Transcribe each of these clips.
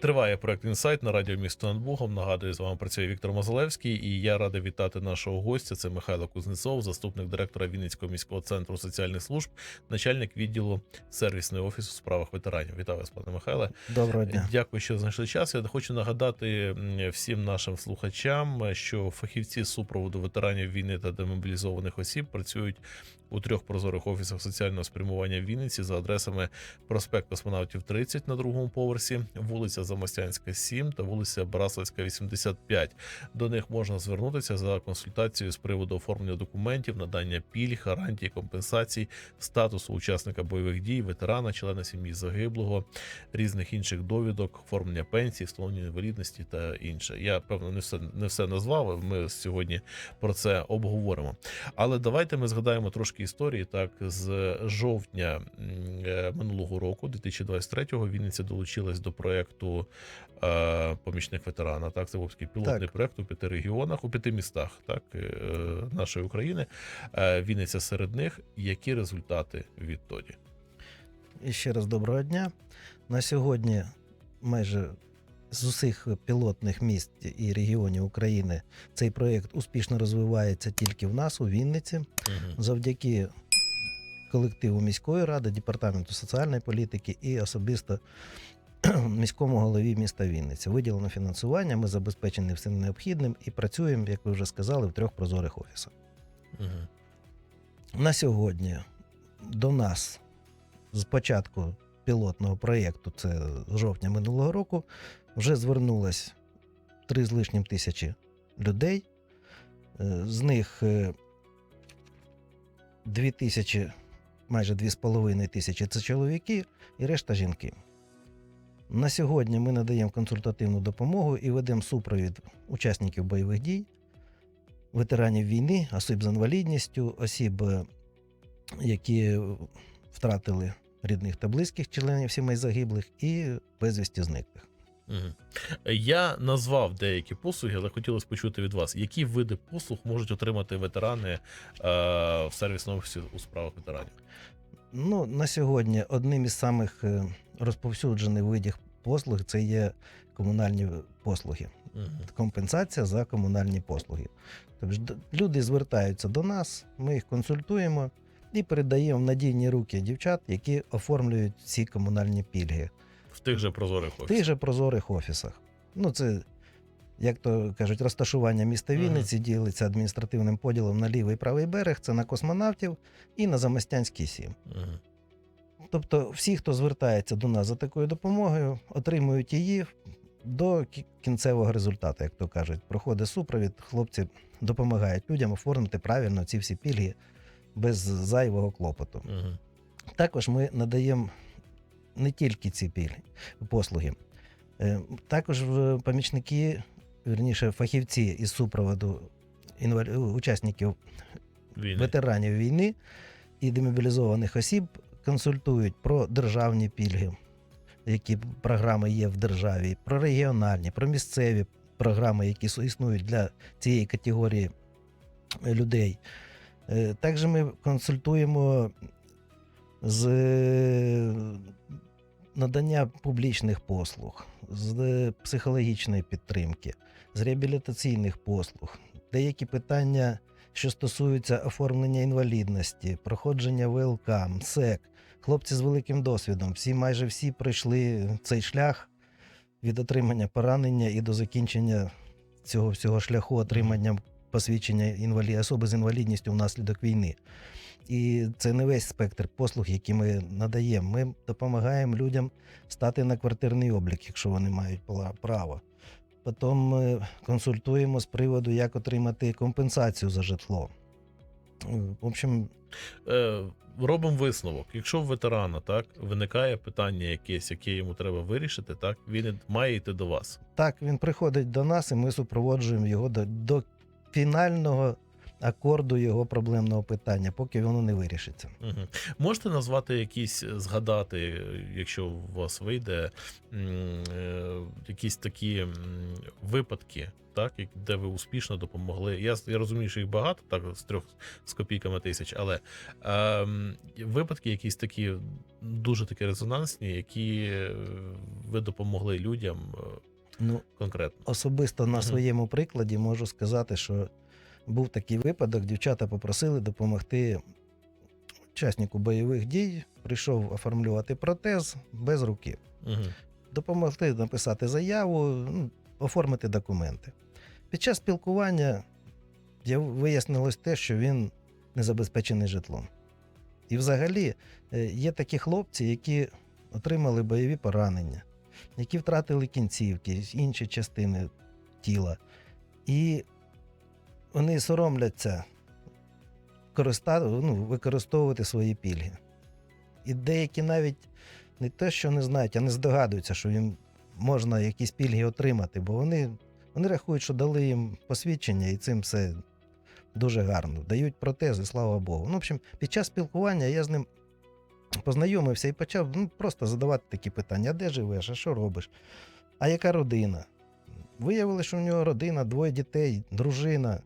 Триває проект інсайт на радіо місто над Богом. Нагадую, з вами працює Віктор Мозалевський, і я радий вітати нашого гостя. Це Михайло Кузнецов, заступник директора Вінницького міського центру соціальних служб, начальник відділу сервісного офісу у справах ветеранів. Вітаю вас, пане Михайле. Доброго дня. Дякую, що знайшли час. Я хочу нагадати всім нашим слухачам, що фахівці супроводу ветеранів війни та демобілізованих осіб працюють у трьох прозорих офісах соціального спрямування в Вінниці за адресами проспект Космонавтів 30 на другому поверсі, вулиця Замостянська, 7 та вулиця Браславська, 85. До них можна звернутися за консультацією з приводу оформлення документів, надання пільг, гарантій, компенсацій, статусу учасника бойових дій, ветерана, члена сім'ї загиблого, різних інших довідок, оформлення пенсії, встановлення інвалідності та інше. Я певно не все не все назвав. Ми сьогодні про це обговоримо. Але давайте ми згадаємо трошки історії. Так, з жовтня е, минулого року, 2023-го, Вінниця долучилась до проекту е, помічник ветерана. Так, це був такий пілотний Так. проект у п'яти регіонах, у п'яти містах, так е, нашої України. Вінниця серед них. Які результати відтоді? І ще раз доброго дня. На сьогодні майже з усіх пілотних міст і регіонів України цей проєкт успішно розвивається тільки в нас, у Вінниці, Мгм. завдяки колективу міської ради, департаменту соціальної політики і особисто міському голові міста Вінниця. Виділено фінансування, ми забезпечені всім необхідним і працюємо, як ви вже сказали, в трьох прозорих офісах. Мгм. На сьогодні до нас з початку пілотного проєкту, це з жовтня минулого року, вже звернулось три з лишнім тисячі людей. Е, З них е, дві тисячі, майже дві з половиною тисячі це чоловіки і решта жінки. На сьогодні ми надаємо консультативну допомогу і ведемо супровід учасників бойових дій, ветеранів війни, осіб з інвалідністю, осіб, е, які втратили рідних та близьких членів сімей загиблих і безвісті зниклих. Я назвав деякі послуги, але хотілося почути від вас, які види послуг можуть отримати ветерани е, в сервісному офісі у справах ветеранів. Ну, на сьогодні одним із самих е, розповсюджених видів послуг це є комунальні послуги. Мгм. Компенсація за комунальні послуги. Тобто люди звертаються до нас, ми їх консультуємо і передаємо в надійні руки дівчат, які оформлюють ці комунальні пільги. В тих же прозорих в тих же прозорих офісах. Ну, це, як то кажуть, розташування міста. Вінниці ділиться адміністративним поділом на лівий і правий берег, це на космонавтів і на Замостянський 7. Мгм. Тобто, всі, хто звертається до нас за такою допомогою, отримують її до кінцевого результату, як то кажуть. Проходить супровід, хлопці допомагають людям оформити правильно ці всі пільги без зайвого клопоту. Мгм. Також ми надаємо не тільки ці пільги, послуги. Е, Також помічники, вірніше, фахівці із супроводу інвалі... учасників Війни. ветеранів війни і демобілізованих осіб консультують про державні пільги, які програми є в державі, про регіональні, про місцеві програми, які існують для цієї категорії е, людей. Е, Також ми консультуємо з е, надання публічних послуг, з психологічної підтримки, з реабілітаційних послуг, деякі питання що стосуються оформлення інвалідності, проходження ВЛК, МСЕК. Хлопці з великим досвідом, всі майже всі пройшли цей шлях від отримання поранення і до закінчення цього всього шляху отримання посвідчення інвалі... особи з інвалідністю внаслідок війни. І це не весь спектр послуг, які ми надаємо. Ми допомагаємо людям стати на квартирний облік, якщо вони мають право. Потім ми консультуємо з приводу, як отримати компенсацію за житло. Е, В общем, Е, робимо висновок. Якщо в ветерана так виникає питання якесь, яке йому треба вирішити, так він має йти до вас. так, він приходить до нас, і ми супроводжуємо його до, до фінального акорду його проблемного питання, поки воно не вирішиться. Угу. Можете назвати якісь, згадати, якщо у вас вийде е, якісь такі випадки, так, де ви успішно допомогли. Я, я розумію, що їх багато, так, з трьох з копійками тисяч, але ем, випадки якісь такі дуже такі резонансні, які е, ви допомогли людям е, Ну, конкретно. особисто на своєму прикладі можу сказати, що був такий випадок, дівчата попросили допомогти учаснику бойових дій, прийшов оформлювати протез без руки. Угу. Допомогти написати заяву, ну, оформити документи. Під час спілкування вияснилось те, що він не забезпечений житлом. І взагалі е, є такі хлопці, які отримали бойові поранення, які втратили кінцівки, інші частини тіла. І вони соромляться ну, використовувати свої пільги. І деякі навіть не те, що не знають, а не здогадуються, що їм можна якісь пільги отримати, бо вони, вони рахують, що дали їм посвідчення, і цим все дуже гарно. Дають протези, слава Богу. Ну, в общем, під час спілкування я з ним познайомився і почав ну, просто задавати такі питання: а де живеш, а що робиш? А яка родина? Виявилося, що в нього родина, двоє дітей, дружина,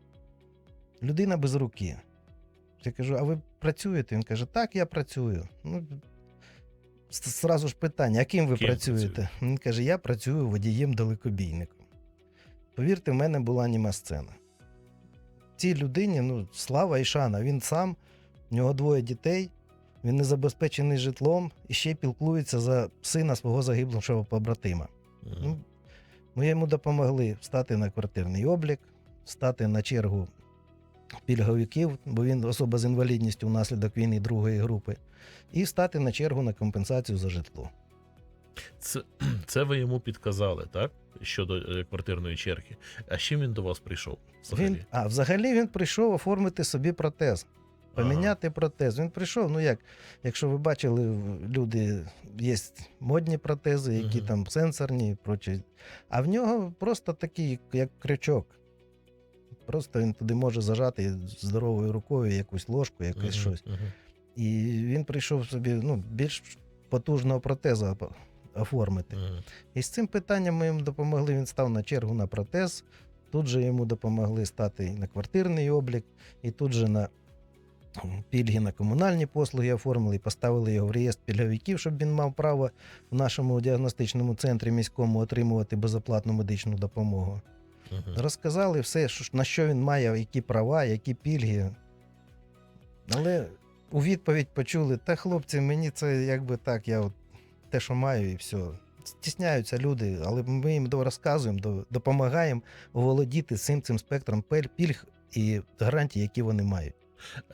людина без руки. Я кажу, а ви працюєте? Він каже, так, я працюю. Ну, с- Зразу ж питання, а ким ви Ким працюєте? працюєте? Він каже, я працюю водієм далекобійником. Повірте, в мене була німа сцена. Цій людині, ну, слава і шана, він сам, в нього двоє дітей, він не забезпечений житлом і ще пілкується за сина свого загиблого побратима. Ну, ми йому допомогли встати на квартирний облік, встати на чергу пільговиків, бо він особа з інвалідністю внаслідок війни другої групи, і встати на чергу на компенсацію за житло. Це, це ви йому підказали, так? Щодо е, квартирної черги. А з чим він до вас прийшов? Взагалі? Він, а взагалі він прийшов оформити собі протез. Поміняти протез. Він прийшов, ну як, якщо ви бачили, люди є модні протези, які Мгм. там сенсорні і прочі. А в нього просто такий, як крючок. Просто він туди може зажати здоровою рукою якусь ложку, якесь Мгм, щось. мгм. І він прийшов собі ну, більш потужного протеза по- оформити. Мгм. І з цим питанням ми йому допомогли. Він став на чергу на протез. Тут же йому допомогли стати і на квартирний облік, і тут же на пільги на комунальні послуги оформили і поставили його в реєстр пільговиків, щоб він мав право в нашому діагностичному центрі міському отримувати безоплатну медичну допомогу. Розказали все, що- на що він має, які права, які пільги. Але у відповідь почули: та хлопці, мені це якби так, я от те, що маю, і все. Стісняються люди, але ми їм розказуємо, допомагаємо володіти цим цим спектром пільг і гарантій, які вони мають.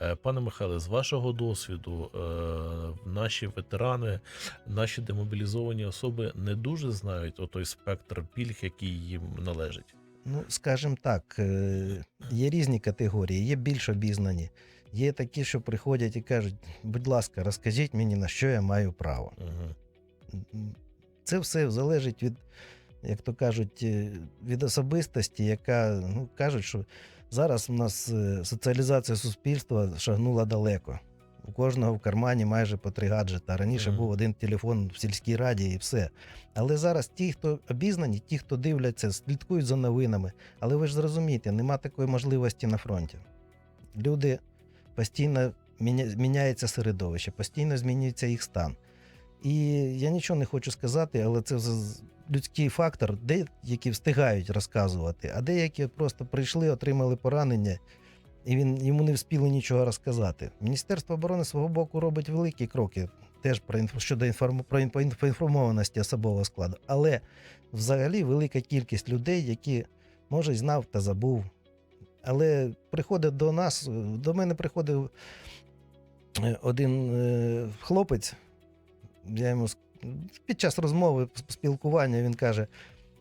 Е, Пане Михайле, з вашого досвіду, е, наші ветерани, наші демобілізовані особи не дуже знають отой спектр пільг, який їм належить. Ну, скажімо так, е, є різні категорії, є більш обізнані, є такі, що приходять і кажуть: будь ласка, розкажіть мені, на що я маю право. Угу. Це все залежить від, як то кажуть, е, від особистості, яка ну, кажуть, що зараз у нас е, соціалізація суспільства шагнула далеко. У кожного в кармані майже по три гаджета. Раніше Мгм. був один телефон в сільській раді і все. Але зараз ті, хто обізнані, ті, хто дивляться, слідкують за новинами. Але ви ж зрозумієте, нема такої можливості на фронті. Люди постійно міняється середовище, постійно змінюється їх стан. І я нічого не хочу сказати, але це людський фактор, деякі встигають розказувати, а деякі просто прийшли, отримали поранення, і він йому не вспіли нічого розказати. Міністерство оборони свого боку робить великі кроки теж про інф... щодо інформ... про ін- поінформованості особового складу. Але взагалі велика кількість людей, які може знав та забув. Але приходить до нас, до мене приходив е, один е, хлопець. Я йому під час розмови спілкування він каже: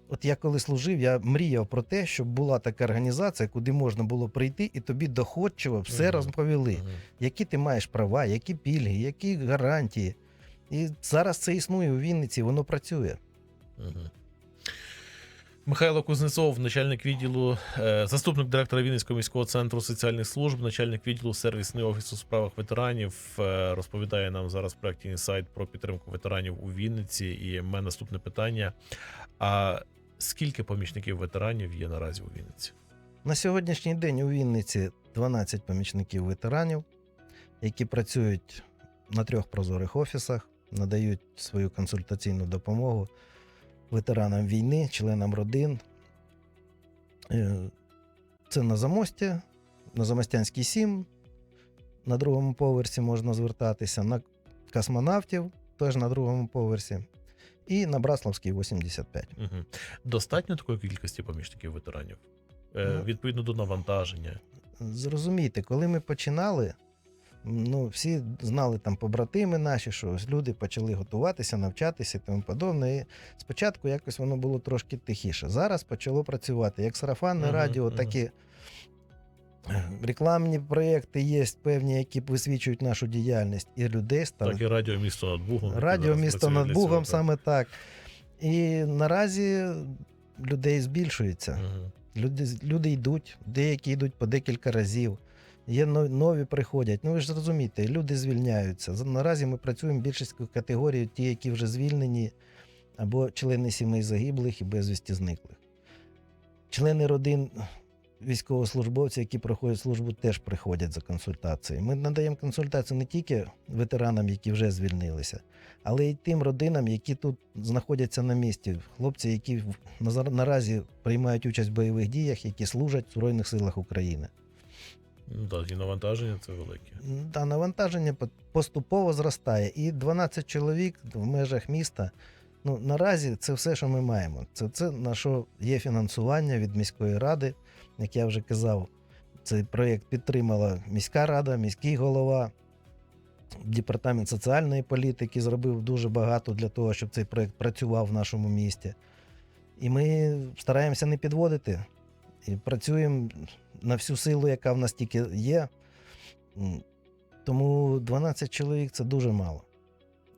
От я коли служив, я мріяв про те, щоб була така організація, куди можна було прийти, і тобі доходчиво все Мгм. розповіли, Мгм. які ти маєш права, які пільги, які гарантії. І зараз це існує у Вінниці, воно працює. Мгм. Михайло Кузнецов, начальник відділу, е, заступник директора Вінницького міського центру соціальних служб, начальник відділу сервісний офіс у справах ветеранів, е, розповідає нам зараз в проєкті інсайт про підтримку ветеранів у Вінниці. І в мене наступне питання: А скільки помічників ветеранів є наразі у Вінниці? На сьогоднішній день у Вінниці 12 помічників ветеранів, які працюють на трьох прозорих офісах, надають свою консультаційну допомогу ветеранам війни, членам родин. Е, Це на Замості, на Замостянській 7, на другому поверсі можна звертатися, на космонавтів, теж на другому поверсі, і на Браславській 85. Угу. Достатньо такої кількості помічників ветеранів? Е, Ну. відповідно до навантаження. Зрозумійте, коли ми починали, ну, всі знали там побратими наші, що люди почали готуватися, навчатися і тому подобне. І спочатку якось воно було трошки тихіше. Зараз почало працювати як сарафанне Мгм, радіо, мгм. так і рекламні проєкти є певні, які висвічують нашу діяльність, і людей стало. Так і радіо місто над Бугом. Радіо місто над Бугом саме так. І наразі людей збільшується. Мгм. Люди, люди йдуть, деякі йдуть по декілька разів. Є нові приходять. Ну ви ж зрозумієте, люди звільняються. Наразі ми працюємо більшість категорій, ті, які вже звільнені, або члени сімей загиблих і безвісті зниклих. Члени родин військовослужбовців, які проходять службу, теж приходять за консультацією. Ми надаємо консультацію не тільки ветеранам, які вже звільнилися, але й тим родинам, які тут знаходяться на місці. Хлопці, які наразі приймають участь в бойових діях, які служать в Збройних силах України. Ну, так, і навантаження це велике. Та навантаження поступово зростає. І 12 чоловік в межах міста. Ну, наразі це все, що ми маємо. Це, це на що є фінансування від міської ради. Як я вже казав, цей проєкт підтримала міська рада, міський голова. Департамент соціальної політики зробив дуже багато для того, щоб цей проєкт працював в нашому місті. І ми стараємося не підводити. І працюємо на всю силу, яка в нас тільки є. Тому 12 чоловік це дуже мало.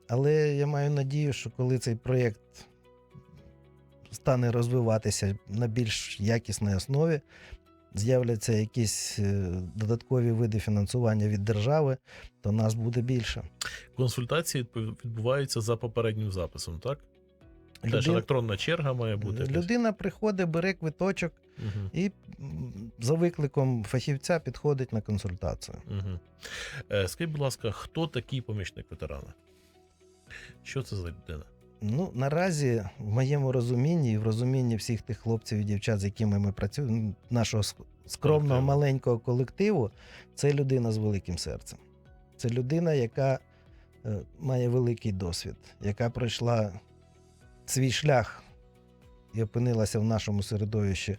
Але я маю надію, що коли цей проєкт стане розвиватися на більш якісній основі, з'являться якісь е, додаткові види фінансування від держави, то нас буде більше. Консультації відбуваються за попереднім записом, так? Теж електронна черга має бути. якась? Людина приходить, бере квиточок Мгм. і за викликом фахівця підходить на консультацію. Угу. Скажіть, будь ласка, хто такий помічник ветерана? Що це за людина? Ну, наразі, в моєму розумінні і в розумінні всіх тих хлопців і дівчат, з якими ми працюємо, нашого скромного маленького колективу, це людина з великим серцем. Це людина, яка е, має великий досвід, яка пройшла свій шлях і опинилася в нашому середовищі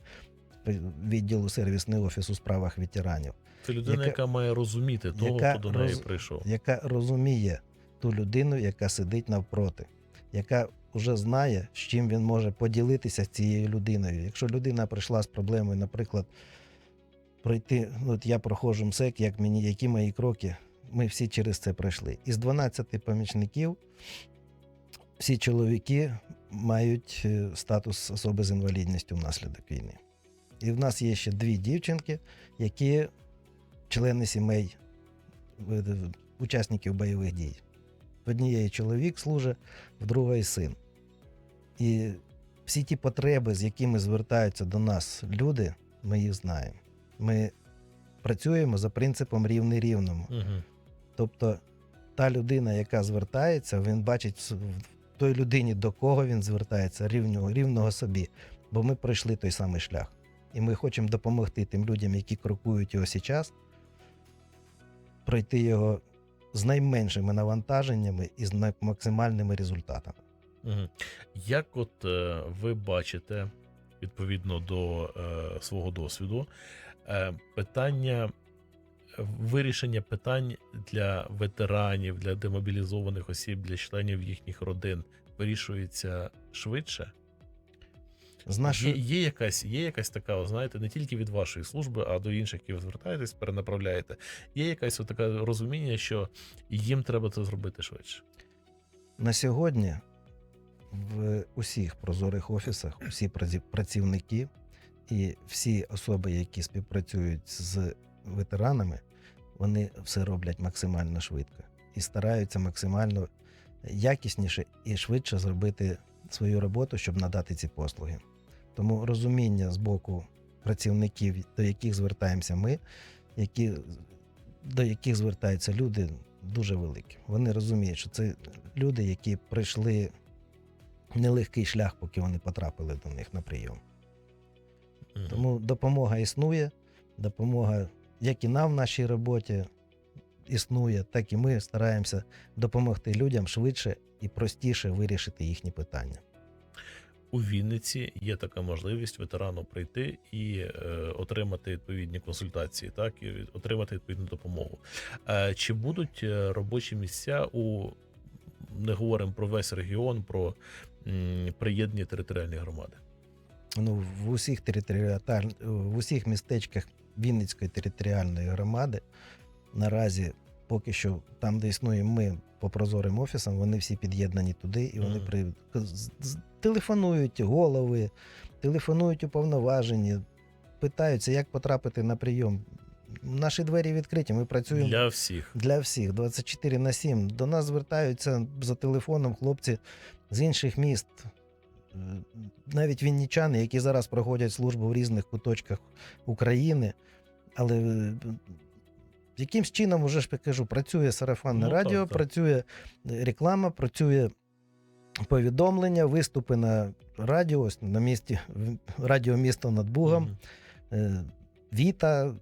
е, відділу сервісний офіс у справах ветеранів, Це людина, яка, Яка- має розуміти того, яка хто до неї роз- прийшов. яка розуміє ту людину, яка сидить навпроти, яка вже знає, з чим він може поділитися з цією людиною. Якщо людина прийшла з проблемою, наприклад, пройти, ну, от я проходжу МСЕК, як мені, які мої кроки, ми всі через це пройшли. Із 12 помічників всі чоловіки мають е, статус особи з інвалідністю внаслідок війни. І в нас є ще дві дівчинки, які члени сімей е, учасників бойових дій. В однієї чоловік служить, в другої син. І всі ті потреби, з якими звертаються до нас люди, ми їх знаємо. Ми працюємо за принципом рівний рівному. Угу. Тобто та людина, яка звертається, він бачить в той людині, до кого він звертається, рівного, рівного собі. Бо ми пройшли той самий шлях. І ми хочемо допомогти тим людям, які крокують його зараз, пройти його з найменшими навантаженнями і з максимальними результатами. Як от е, ви бачите, відповідно до е, свого досвіду, е, питання вирішення питань для ветеранів, для демобілізованих осіб, для членів їхніх родин вирішується швидше? З нашої... Є, є, якась, є якась така, знаєте, не тільки від вашої служби, а до інших, які ви звертаєтесь, перенаправляєте. Є якась таке розуміння, що їм треба це зробити швидше. На сьогодні в усіх прозорих офісах усі праці- працівники і всі особи, які співпрацюють з ветеранами, вони все роблять максимально швидко і стараються максимально якісніше і швидше зробити свою роботу, щоб надати ці послуги. Тому розуміння з боку працівників, до яких звертаємося ми, які, до яких звертаються люди, дуже велике. Вони розуміють, що це люди, які пройшли нелегкий шлях, поки вони потрапили до них на прийом. Мгм. Тому допомога існує, допомога як і нам в нашій роботі існує, так і ми стараємося допомогти людям швидше і простіше вирішити їхні питання. У Вінниці є така можливість ветерану прийти і е, отримати відповідні консультації, так і отримати відповідну допомогу. Е, чи будуть е, робочі місця у не говоримо про весь регіон, про м, приєднані територіальні громади? Ну, в усіх територіаль... в усіх містечках Вінницької територіальної громади наразі поки що там, де існуємо ми по прозорим офісам, вони всі під'єднані туди, і вони при... телефонують голови, телефонують уповноважені, питаються, як потрапити на прийом. Наші двері відкриті. Ми працюємо Для всіх. для всіх 24 на 7. До нас звертаються за телефоном хлопці з інших міст. Е, Навіть віннічани, які зараз проходять службу в різних куточках України. Але е, якимсь чином, уже ж я кажу, працює сарафанне Ну, радіо, так. працює реклама, працює повідомлення, виступи на радіо, ось на місці в- радіо місто над Бугом. Е, Віта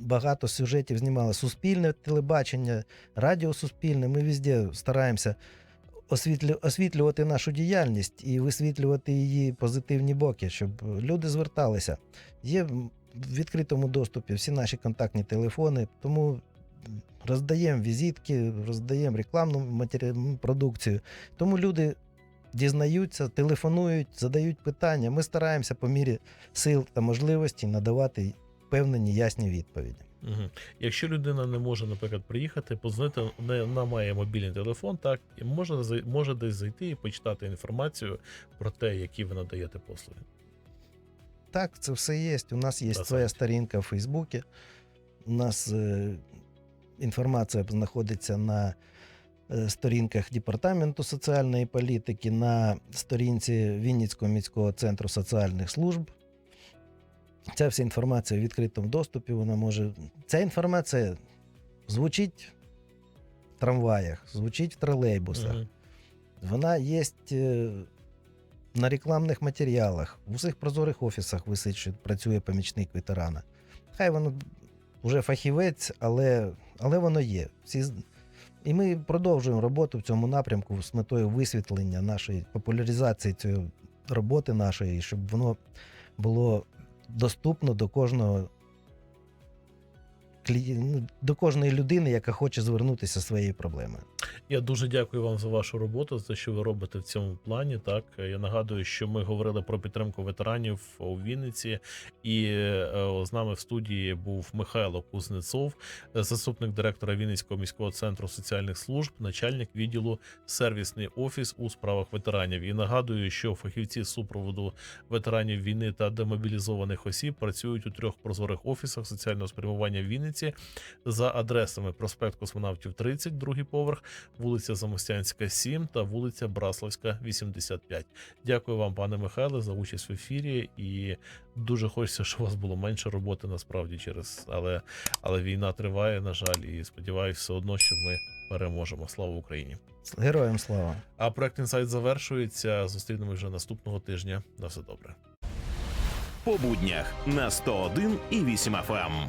багато сюжетів знімала. Суспільне телебачення, радіо Суспільне. Ми везде стараємося освітлю, освітлювати нашу діяльність і висвітлювати її позитивні боки, щоб люди зверталися. Є в відкритому доступі всі наші контактні телефони, тому роздаємо візитки, роздаємо рекламну матері... продукцію. Тому люди дізнаються, телефонують, задають питання. Ми стараємося по мірі сил та можливості надавати певні ясні відповіді. Мгм. Якщо людина не може, наприклад, приїхати, позвонити, вона має мобільний телефон, так і може може десь зайти і почитати інформацію про те, які ви надаєте послуги. Так, це все є. У нас є своя сторінка в Фейсбуці. У нас е, інформація знаходиться на е, сторінках Департаменту соціальної політики, на сторінці Вінницького міського центру соціальних служб. Ця вся інформація в відкритому доступі. Вона може. Ця інформація звучить в трамваях, звучить в тролейбусах. Мгм. Вона є на рекламних матеріалах, в усіх прозорих офісах висить, що працює помічник ветерана. Хай воно вже фахівець, але, але воно є. Всі... І ми продовжуємо роботу в цьому напрямку з метою висвітлення нашої популяризації цієї роботи нашої, щоб воно було доступно до кожного ну, до кожної людини, яка хоче звернутися зі своєю проблемою. Я дуже дякую вам за вашу роботу, за те, що ви робите в цьому плані. Так я нагадую, що ми говорили про підтримку ветеранів у Вінниці, і е, з нами в студії був Михайло Кузнецов, заступник директора Вінницького міського центру соціальних служб, начальник відділу сервісний офіс у справах ветеранів. І нагадую, що фахівці супроводу ветеранів війни та демобілізованих осіб працюють у трьох прозорих офісах соціального спрямування Вінниці за адресами проспект Космонавтів 30, другий поверх, вулиця Замостянська, 7 та вулиця Браславська, 85. Дякую вам, пане Михайле, за участь в ефірі. І дуже хочеться, щоб у вас було менше роботи насправді через, але, але війна триває, на жаль, і сподіваюся, все одно, що ми переможемо. Слава Україні! Героям слава! А проект інсайт завершується. Зустрінемось вже наступного тижня. На все добре. по буднях на 101 і 8 FM.